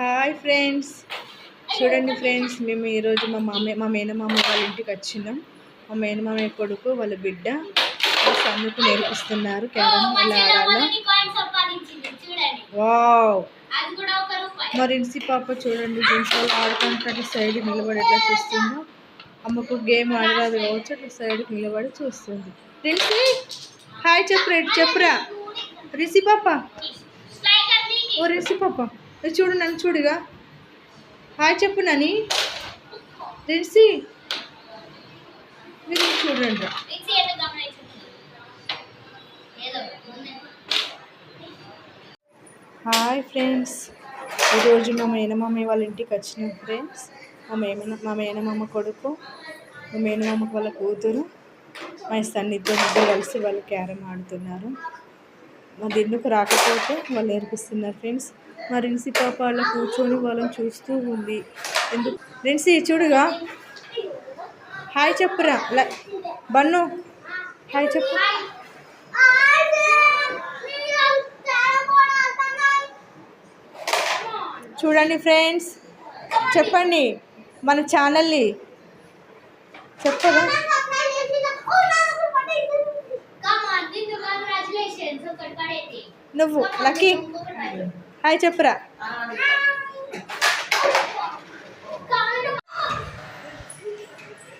Hi friends చూడండి friends మేము ఈరోజు మా మామ మా మేనమామ వాళ్ళ ఇంటికి వచ్చినాం. మా మేనమామ కొడుకు వాళ్ళ బిడ్డ వాళ్ళ సన్నుకు నేర్పిస్తున్నారు క్యారమ్ ఎలా ఆడాలో. వావ్ మరి ఇన్సి పాప చూడండి ఫ్రెండ్స్ వాళ్ళు ఆడుకుంటే సైడ్ నిలబడి ఎట్లా చూస్తుందో. అమ్మకు గేమ్ ఆడరాదు కావచ్చు అట్లా సైడ్కి నిలబడి చూస్తుంది. రిన్సి హాయ్ చెప్పురా ఇటు చెప్పురా రిసి పాప. ఓ రిసి పాప. ఇది చూడు నన్ను చూడుగా. హాయ్ చెప్పు నని. రిన్సి. మీరు చూడండి రా. Hi friends. ఈరోజు మా మేనమామ వాళ్ళ ఇంటికి వచ్చినాం ఫ్రెండ్స్. మా మేన మా మేనమామ కొడుకు మా మేనమామకు వాళ్ళ కూతురు మా సన్ ఇద్దరు ఇద్దరు కలిసి వాళ్ళు క్యారమ్ ఆడుతున్నారు. మా ఎందుకు రాకపోతే వాళ్ళు ఏర్పిస్తున్నారు ఫ్రెండ్స్. మా రిన్సీ పాప అలా కూర్చొని వాళ్ళని చూస్తూ ఉంది. ఎందుకు? రిన్సీ చూడుగా. హాయ్ చెప్పురా. లై బన్ను. హాయ్ చెప్పు. చూడండి ఫ్రెండ్స్ చెప్పండి మన ఛానల్ని. చెప్పదా నువ్వు లక్కీ. హాయ్ చెప్పురా.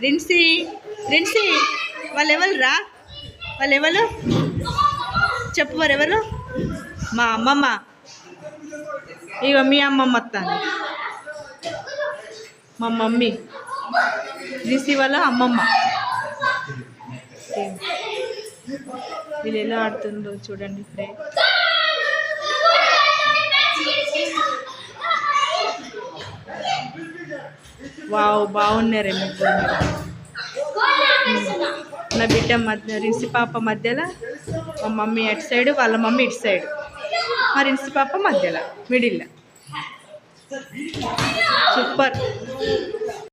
రిన్సి రిన్సి వాళ్ళు ఎవరు రా? వాళ్ళు ఎవరు చెప్పు వారు ఎవరు మా అమ్మమ్మ. ఇక మీ అమ్మమ్మ వస్తాను మా మమ్మీ. రిసి వాళ్ళ అమ్మమ్మ. వీళ్ళు ఎలా ఆడుతుందో చూడండి ఇప్పుడే వావ్ బాగున్నారే ముగ్గురు నా బిడ్డ మధ్య రిసి పాప మధ్యలో మా మమ్మీ అటు సైడ్ వాళ్ళ మమ్మీ ఇటు సైడ్. మా రిసి పాప మధ్యలో మిడిల్లో. సూపర్.